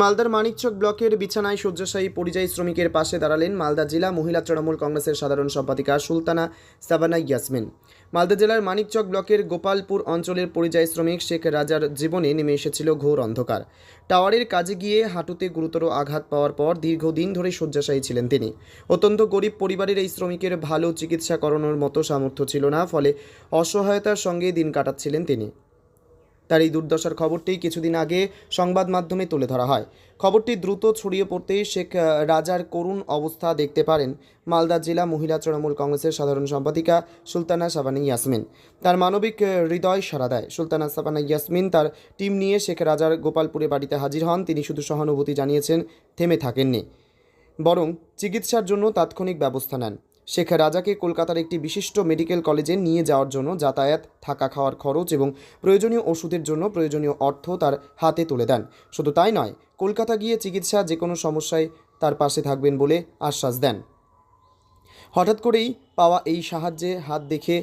মালদার মানিকচক ব্লকের বিছানায় শয্যাশায়ী পরিযায়ী শ্রমিকের পাশে দাঁড়ালেন মালদা জেলা মহিলা তৃণমূল কংগ্রেসের সাধারণ সম্পাদিকা সুলতানা সাবানা ইয়াসমিন। মালদা জেলার মানিকচক ব্লকের গোপালপুর অঞ্চলের পরিযায়ী শ্রমিক শেখ রাজার জীবনে নেমে এসেছিল ঘোর অন্ধকার। টাওয়ারের কাজে গিয়ে হাঁটুতে গুরুতর আঘাত পাওয়ার পর দীর্ঘদিন ধরে শয্যাশায়ী ছিলেন তিনি। অত্যন্ত গরিব পরিবারের এই শ্রমিকের ভালো চিকিৎসা করানোর মতো সামর্থ্য ছিল না, ফলে অসহায়তার সঙ্গে দিন কাটাচ্ছিলেন তিনি। তার এই দুর্দশার খবরটি কিছুদিন আগে সংবাদ মাধ্যমে তুলে ধরা হয়। খবরটি দ্রুত ছড়িয়ে পড়তেই শেখ রাজার করুণ অবস্থা দেখতে পারেন মালদা জেলা মহিলা তৃণমূল কংগ্রেসের সাধারণ সম্পাদিকা সুলতানা সাবানা ইয়াসমিন। তার মানবিক হৃদয় সাড়া দেয়। সুলতানা সাবানা ইয়াসমিন তার টিম নিয়ে শেখ, রাজার গোপালপুরে বাড়িতে হাজির হন। তিনি শুধু সহানুভূতি জানিয়েছেন, থেমে থাকেননি। বরং চিকিৎসার জন্য তাৎক্ষণিক ব্যবস্থা নেন। শেখ রাজাকে কলকাতার একটি বিশিষ্ট মেডিকেল কলেজে নিয়ে যাওয়ার জন্য যাতায়াত, থাকা খাওয়ার খরচ এবং প্রয়োজনীয় ওষুধের জন্য প্রয়োজনীয় অর্থ তার হাতে তুলে দেন। শুধু তাই নয়, কলকাতা গিয়ে চিকিৎসা যে কোনো সমস্যায় তার পাশে থাকবেন বলে আশ্বাস দেন। হঠাৎ করেই পাওয়া এই সাহায্যে হাত দেখে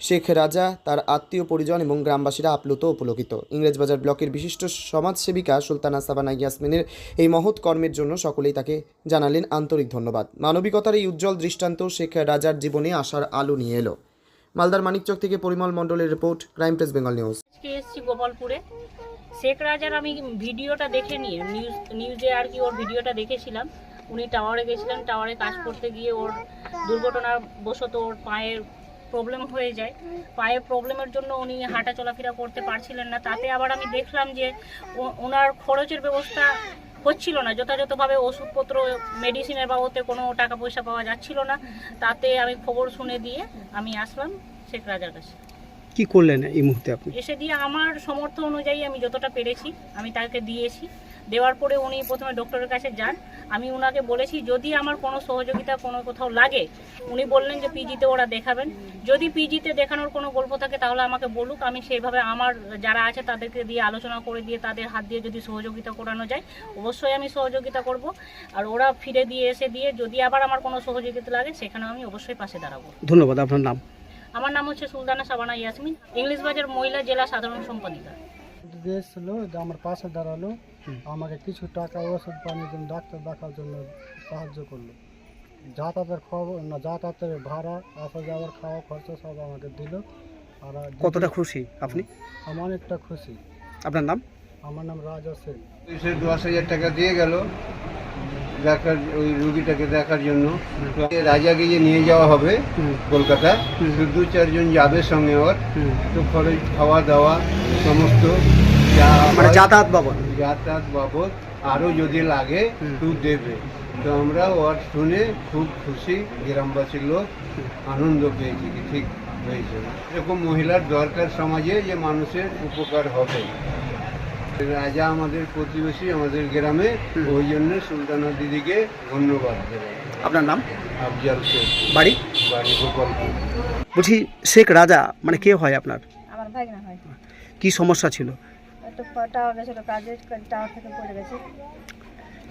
শেখ রাজা, তার আত্মীয় পরিজন এবং গ্রামবাসীরা আপ্লুত ও পুলকিত ইংরেজবাজার ব্লকের বিশিষ্ট সমাজসেবিকা সুলতানা সাবানা ইয়াসমিনের এই মহৎ কর্মের জন্য সকলেই তাকে জানালেন আন্তরিক ধন্যবাদ। মানবিকতার এই উজ্জ্বল দৃষ্টান্ত শেখ রাজার জীবনে আসার আলো নিয়ে এলো। মালদার মানিকচক থেকে পরিমল মণ্ডলের report, crime press, Bengal news. এসেছি গোপালপুরে। শেখ রাজার আমি ভিডিওটা দেখে নিয়ে, নিউজ, নিউজে আর কি ওর ভিডিওটা দেখেছিলাম। উনি টাওয়ারে গেছিলেন, টাওয়ারে কাজ করতে গিয়ে ওর দুর্ঘটনার বশত ওর পায়ের প্রবলেম হয়ে যায়। পায়ের প্রবলেমের জন্য উনি হাঁটা চলাফেরা করতে পারছিলেন না। তাতে আবার আমি দেখলাম যে ওনার খরচের ব্যবস্থা হচ্ছিল না। যথাযথভাবে ওষুধপত্র মেডিসিনের বাবদে কোনো টাকা পয়সা পাওয়া যাচ্ছিল না। তাতে আমি খবর শুনে দিয়ে আমি আসলাম শেখ রাজার কাছে। কি করলেন এই মুহূর্তে আপনি? এসে দিয়ে আমার সমর্থ অনুযায়ী আমি যতটা পেরেছি আমি তাকে দিয়েছি। দেওয়ার পরে উনি প্রথমে ডক্টরের কাছে যান। আমি ওনাকে বলেছি যদি আমার কোনো সহযোগিতা কোনো কোথাও লাগে উনি বললেন যে পিজিতে ওরা দেখাবেন। যদি পিজিতে দেখানোর কোনো গল্প থাকে তাহলে আমাকে বলুক। আমি সেইভাবে আমার যারা আছে তাদেরকে দিয়ে আলোচনা করে দিয়ে তাদের হাত দিয়ে যদি সহযোগিতা করানো যায় অবশ্যই আমি সহযোগিতা করব। আর ওরা ফিরে দিয়ে এসে দিয়ে যদি আবার আমার কোনো সহযোগিতা লাগে সেখানেও আমি অবশ্যই পাশে দাঁড়াবো। ধন্যবাদ আপনার নাম? আমার নাম হচ্ছে সুলতানা সাবানা ইয়াসমিন ইংলিশ বাজার মহিলা জেলা সাধারণ সম্পাদিকা। আমার পাশে দাঁড়াল। আমাকে কিছু টাকা ওষুধ পানির জন্য ডাক্তার দেখার জন্য সাহায্য করল। যাতায়াতের খবর না যাতায়াতের ভাড়া আসা যাওয়ার খাওয়া খরচা সব আমাকে দিল। আর কতটা খুশি আপনি? আমি অনেকটা খুশি। আপনার নাম? আমার নাম রাজা সেন। সে দশ হাজার টাকা দিয়ে গেল দেখার ওই রুগীটাকে দেখার জন্য। রাজাকে যে নিয়ে যাওয়া হবে। কলকাতা। দু চারজন যাবে সঙ্গে ওর। হুম। তো খরচ খাওয়া দাওয়া সমস্ত যা মানে যাতায়াত বাবদ। যাতায়াত বাবদ আরও যদি লাগে হুম। দেবে। তো আমরা ওর শুনে খুব খুশি গ্রামবাসীর লোক আনন্দ পেয়েছি কি ঠিক হয়েছে এরকম মহিলার দরকার সমাজে যে মানুষের উপকার হবে। রাজা আমাদের প্রতিবেশী আমাদের গ্রামে ওই জন্য সুলতানা দিদিকে ধন্যবাদ দেবেন আপনার নাম? আফজাল শেখ। বাড়ি? বাড়ি গোপালপুর। বলছি শেখ রাজা মানে কে হয় আপনার? আমার ভাই হয়। কি সমস্যা ছিল? একটু টাওয়ার গেছিল কাজে টাওয়ার থেকে পড়ে গেছে।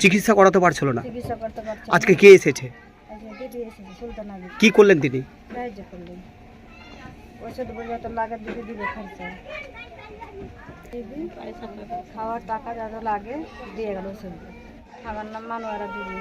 চিকিৎসা করাতে পারছিল না? চিকিৎসা করতে পারছে আজকে কে এসেছে? আজকে দিদি এসেছে সুলতান আলী কি করলেন তিনি সাহায্য করলেন। ওষুধ বলে তো লাগে দিদি দিবে খরচা। দিদি খাওয়ার টাকা যা যা লাগে দিয়ে গেল ওষুধ আমার নাম মানুয়ারা দিদি।